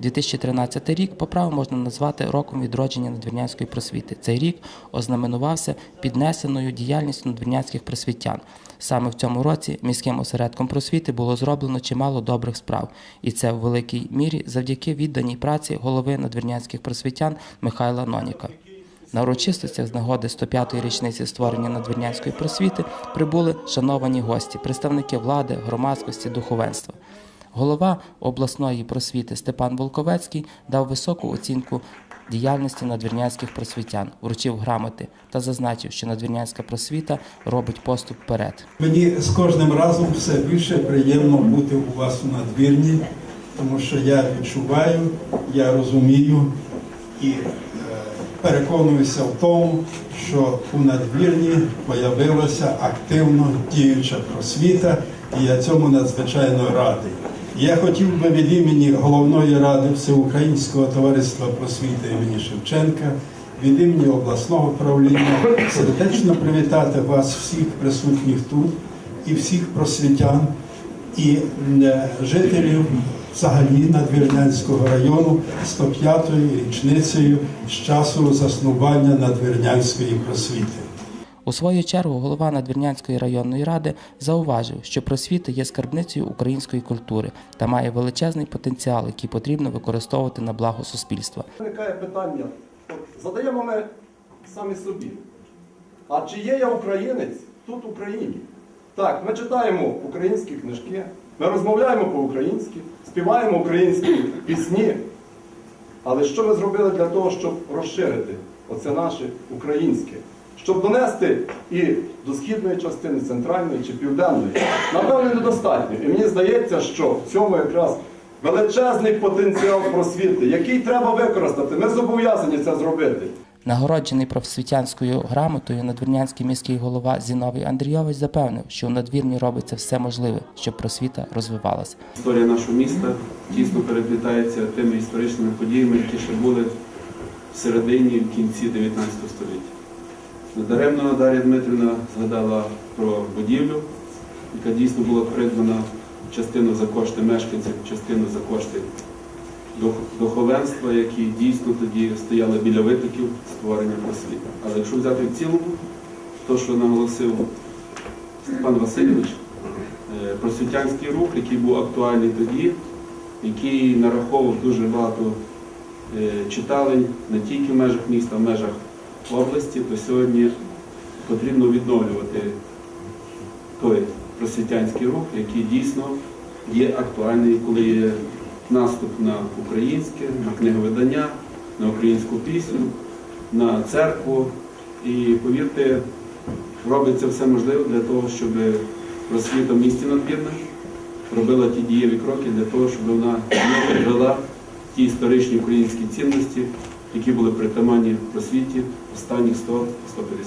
2013 рік по праву можна назвати роком відродження надвірнянської просвіти. Цей рік ознаменувався піднесеною діяльністю надвірнянських просвітян. Саме в цьому році міським осередком просвіти було зроблено чимало добрих справ, і це в великій мірі завдяки відданій праці голови надвірнянських просвітян Михайла Ноніка. На урочистостях з нагоди 105-ї річниці створення надвірнянської просвіти прибули шановані гості, представники влади, громадськості, духовенства. Голова обласної просвіти Степан Волковецький дав високу оцінку діяльності надвірнянських просвітян, вручив грамоти та зазначив, що надвірнянська просвіта робить поступ вперед. Мені з кожним разом все більше приємно бути у вас у надвірні, тому що я відчуваю, я розумію і е, переконуюся в тому, що у надвірні появилася активно діюча просвіта, і я цьому надзвичайно радий. Я хотів би від імені головної ради Всеукраїнського товариства просвіти імені Шевченка, від імені обласного правління сердечно привітати вас всіх присутніх тут і всіх просвітян і е, жителів взагалі Надвірнянського району 105-ї річницею з часу заснування Надвірнянської просвіти. У свою чергу голова Надвірнянської районної ради зауважив, що просвіта є скарбницею української культури та має величезний потенціал, який потрібно використовувати на благо суспільства. Виникає питання, задаємо ми самі собі. А чи є я українець тут в Україні? Так, ми читаємо українські книжки, ми розмовляємо по-українськи, співаємо українські пісні. Але що ми зробили для того, щоб розширити оце наше українське? Щоб донести і до східної частини, центральної чи південної, напевне, недостатньо. І мені здається, що в цьому якраз величезний потенціал просвіти, який треба використати. Ми зобов'язані це зробити. Нагороджений професвітянською грамотою надвірнянський міський голова Зіновій Андрійович запевнив, що у надвірні робиться все можливе, щоб просвіта розвивалася. Історія нашого міста тісно переплітається тими історичними подіями, які ще були в середині в кінці 19 століття. Недаремно Дар'я Дмитрівна згадала про будівлю, яка дійсно була придбана частину за кошти мешканців, частину за кошти духовенства, які дійсно тоді стояли біля витоків створення просвіти. Але якщо взяти в цілому, то, що наголосив Степан Васильович, е, просвітянський рух, який був актуальний тоді, який нараховував дуже багато е, читалень не тільки в межах міста, а в межах області, то сьогодні потрібно відновлювати той просвітянський рух, який дійсно є актуальний, коли є наступ на українське, на книговидання, на українську пісню, на церкву. І повірте, робиться все можливе для того, щоб просвіта в місті надвірна робила ті дієві кроки для того, щоб вона не вела ті історичні українські цінності, які були притаманні просвіті останніх 100-150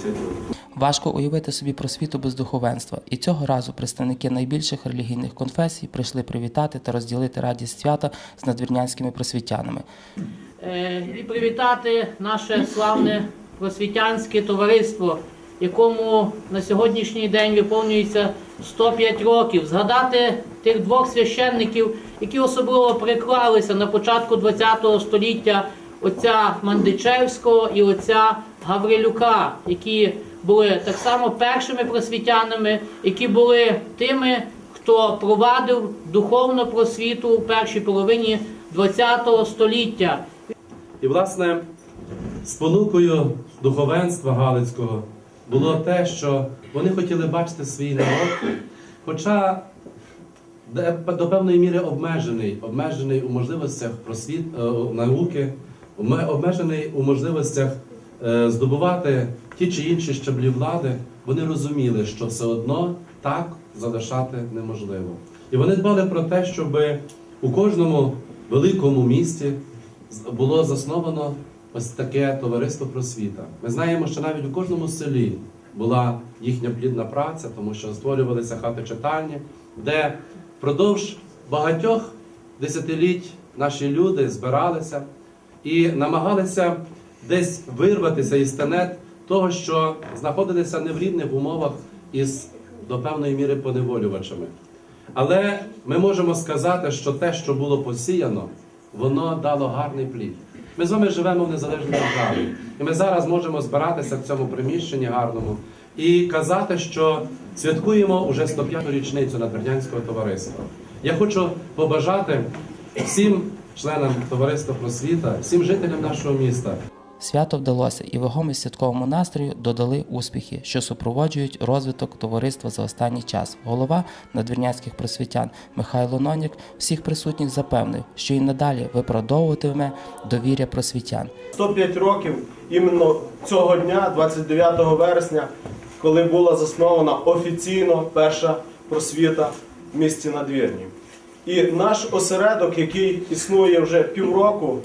років. Важко уявити собі просвіту без духовенства, і цього разу представники найбільших релігійних конфесій прийшли привітати та розділити радість свята з надвірнянськими просвітянами. Е, і привітати наше славне просвітянське товариство, якому на сьогоднішній день виповнюється 105 років. Згадати тих двох священників, які особливо приклалися на початку ХХ століття отця Мандичевського і отця Гаврилюка, які були так само першими просвітянами, які були тими, хто провадив духовну просвіту у першій половині ХХ століття. І, власне, спонукою духовенства Галицького було те, що вони хотіли бачити свій народ, хоча до певної міри обмежений, обмежений у можливостях просвіт, е, науки, обмежений у можливостях е, здобувати ті чи інші щаблі влади, вони розуміли, що все одно так залишати неможливо. І вони дбали про те, щоб у кожному великому місті було засновано ось таке товариство просвіта. Ми знаємо, що навіть у кожному селі була їхня плідна праця, тому що створювалися хати читальні, де впродовж багатьох десятиліть наші люди збиралися і намагалися десь вирватися із тенет того, що знаходилися не в рівних умовах із до певної міри поневолювачами. Але ми можемо сказати, що те, що було посіяно, воно дало гарний плід. Ми з вами живемо в незалежній державі. І ми зараз можемо збиратися в цьому приміщенні гарному і казати, що святкуємо уже 105-ту річницю надвірнянського товариства. Я хочу побажати всім членам товариства просвіта, всім жителям нашого міста, Свято вдалося і вагомість святковому настрою додали успіхи, що супроводжують розвиток товариства за останній час. Голова надвірнянських просвітян Михайло Нонік всіх присутніх запевнив, що і надалі виправдовуватиме довір'я просвітян. 105 років іменно цього дня, 29 вересня, коли була заснована офіційно перша просвіта в місті Надвірні. І наш осередок, який існує вже півроку,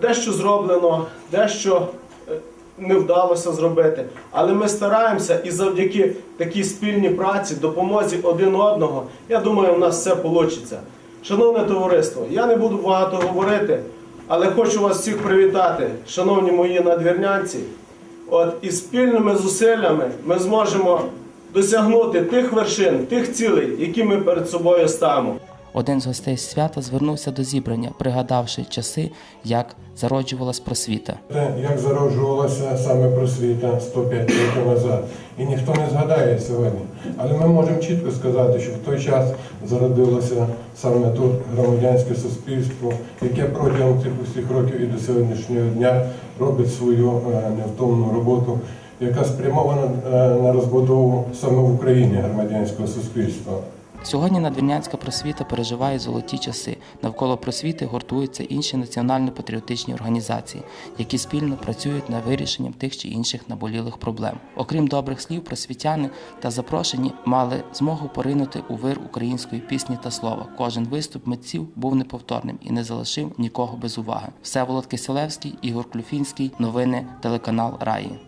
дещо зроблено, дещо е, не вдалося зробити. Але ми стараємося і завдяки такій спільній праці, допомозі один одного, я думаю, у нас все вийде. Шановне товариство, я не буду багато говорити, але хочу вас всіх привітати, шановні мої надвірнянці. От і спільними зусиллями ми зможемо досягнути тих вершин, тих цілей, які ми перед собою ставимо. Один з гостей свята звернувся до зібрання, пригадавши часи, як зароджувалась просвіта. Як зароджувалася саме просвіта 105 років назад. І ніхто не згадає сьогодні. Але ми можемо чітко сказати, що в той час зародилося саме тут громадянське суспільство, яке протягом цих усіх років і до сьогоднішнього дня робить свою е, невтомну роботу, яка спрямована е, на розбудову саме в Україні громадянського суспільства. Сьогодні надвірнянська просвіта переживає золоті часи. Навколо просвіти гуртуються інші національно-патріотичні організації, які спільно працюють над вирішенням тих чи інших наболілих проблем. Окрім добрих слів, просвітяни та запрошені мали змогу поринути у вир української пісні та слова. Кожен виступ митців був неповторним і не залишив нікого без уваги. Всеволод Киселевський, Ігор Клюфінський, новини телеканал Раї.